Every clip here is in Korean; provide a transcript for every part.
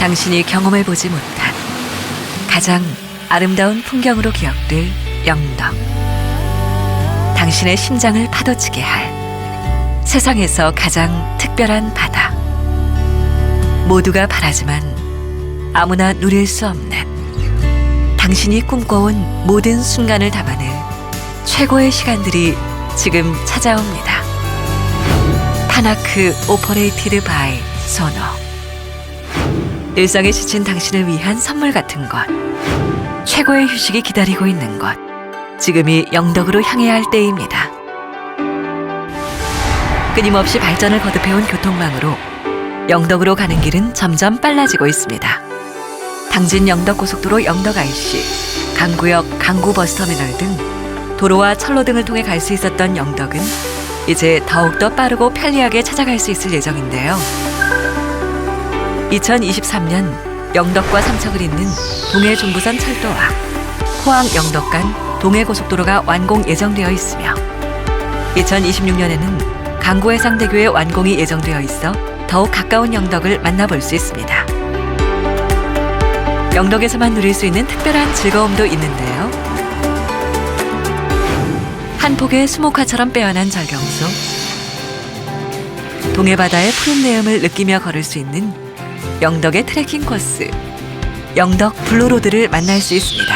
당신이 경험해보지 못한 가장 아름다운 풍경으로 기억될 영덕. 당신의 심장을 파도치게 할 세상에서 가장 특별한 바다. 모두가 바라지만 아무나 누릴 수 없는 당신이 꿈꿔온 모든 순간을 담아낼 최고의 시간들이 지금 찾아옵니다. 파나크 오퍼레이티드 바이 소노. 일상에 지친 당신을 위한 선물 같은 것. 최고의 휴식이 기다리고 있는 것. 지금이 영덕으로 향해야 할 때입니다. 끊임없이 발전을 거듭해온 교통망으로 영덕으로 가는 길은 점점 빨라지고 있습니다. 당진 영덕 고속도로 영덕 IC, 강구역 강구 버스터미널 등 도로와 철로 등을 통해 갈 수 있었던 영덕은 이제 더욱더 빠르고 편리하게 찾아갈 수 있을 예정인데요. 2023년 영덕과 삼척을 잇는 동해 중부선 철도와 포항 영덕 간 동해 고속도로가 완공 예정되어 있으며 2026년에는 강구 해상대교의 완공이 예정되어 있어 더욱 가까운 영덕을 만나볼 수 있습니다. 영덕에서만 누릴 수 있는 특별한 즐거움도 있는데요. 한 폭의 수목화처럼 빼어난 절경소, 동해바다의 푸른 내음을 느끼며 걸을 수 있는 영덕의 트레킹 코스, 영덕 블루로드를 만날 수 있습니다.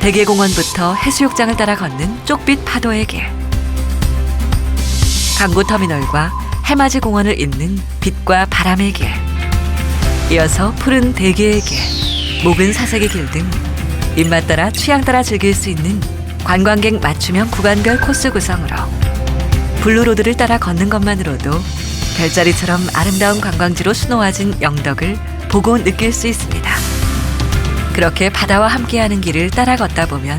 대계공원부터 해수욕장을 따라 걷는 쪽빛 파도의 길, 강구터미널과 해맞이 공원을 잇는 빛과 바람의 길, 이어서 푸른 대게의 길, 묵은 사색의 길 등 입맛 따라 취향 따라 즐길 수 있는 관광객 맞춤형 구간별 코스 구성으로 블루로드를 따라 걷는 것만으로도 별자리처럼 아름다운 관광지로 수놓아진 영덕을 보고 느낄 수 있습니다. 그렇게 바다와 함께하는 길을 따라 걷다 보면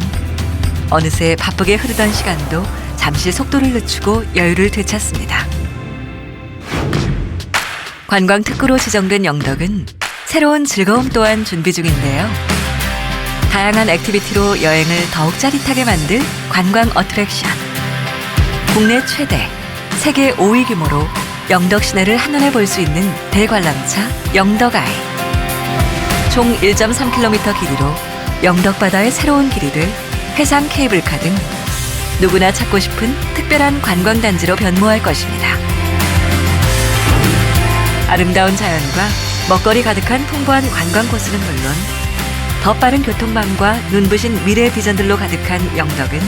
어느새 바쁘게 흐르던 시간도 잠시 속도를 늦추고 여유를 되찾습니다. 관광 특구로 지정된 영덕은 새로운 즐거움 또한 준비 중인데요. 다양한 액티비티로 여행을 더욱 짜릿하게 만들 관광 어트랙션. 국내 최대, 세계 5위 규모로 영덕 시내를 한눈에 볼 수 있는 대관람차 영덕아이. 총 1.3km 길이로 영덕 바다의 새로운 길이 될 해상 케이블카 등 누구나 찾고 싶은 특별한 관광 단지로 변모할 것입니다. 아름다운 자연과 먹거리 가득한 풍부한 관광 코스는 물론 더 빠른 교통망과 눈부신 미래 비전들로 가득한 영덕은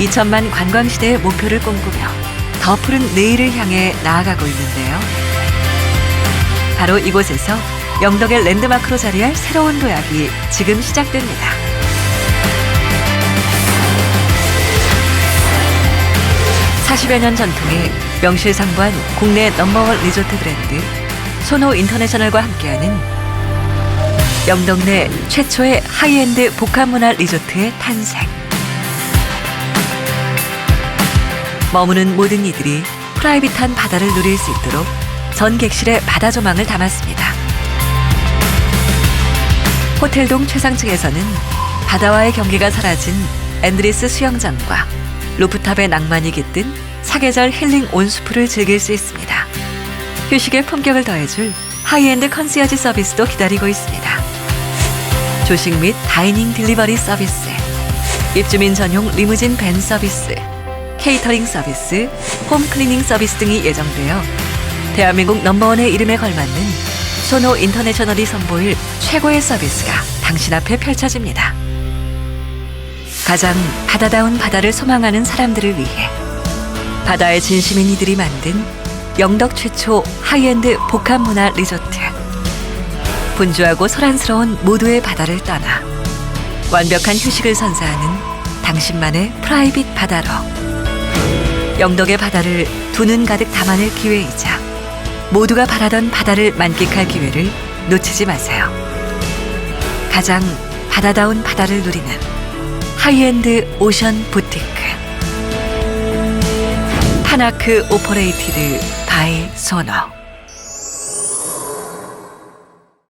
2천만 관광 시대의 목표를 꿈꾸며 더 푸른 내일을 향해 나아가고 있는데요. 바로 이곳에서 영덕의 랜드마크로 자리할 새로운 도약이 지금 시작됩니다. (40여 년) 전통의 명실상부한 국내 넘버원 리조트 브랜드 소노 인터내셔널과 함께하는 영덕 내 최초의 하이엔드 복합문화 리조트의 탄생. 머무는 모든 이들이 프라이빗한 바다를 누릴 수 있도록 전 객실에 바다 조망을 담았습니다. 호텔동 최상층에서는 바다와의 경계가 사라진 앤드리스 수영장과 루프탑의 낭만이 깃든 사계절 힐링 온수풀을 즐길 수 있습니다. 휴식의 품격을 더해줄 하이엔드 컨시어지 서비스도 기다리고 있습니다. 조식 및 다이닝 딜리버리 서비스, 입주민 전용 리무진 밴 서비스, 케이터링 서비스, 홈 클리닝 서비스 등이 예정되어 대한민국 넘버원의 이름에 걸맞는 소노 인터내셔널이 선보일 최고의 서비스가 당신 앞에 펼쳐집니다. 가장 바다다운 바다를 소망하는 사람들을 위해 바다의 진심인 이들이 만든 영덕 최초 하이엔드 복합문화 리조트. 분주하고 소란스러운 모두의 바다를 떠나 완벽한 휴식을 선사하는 당신만의 프라이빗 바다로 영덕의 바다를 두 눈 가득 담아낼 기회이자 모두가 바라던 바다를 만끽할 기회를 놓치지 마세요. 가장 바다다운 바다를 누리는 하이엔드 오션 부티크 파나크 오퍼레이티드 바이 소너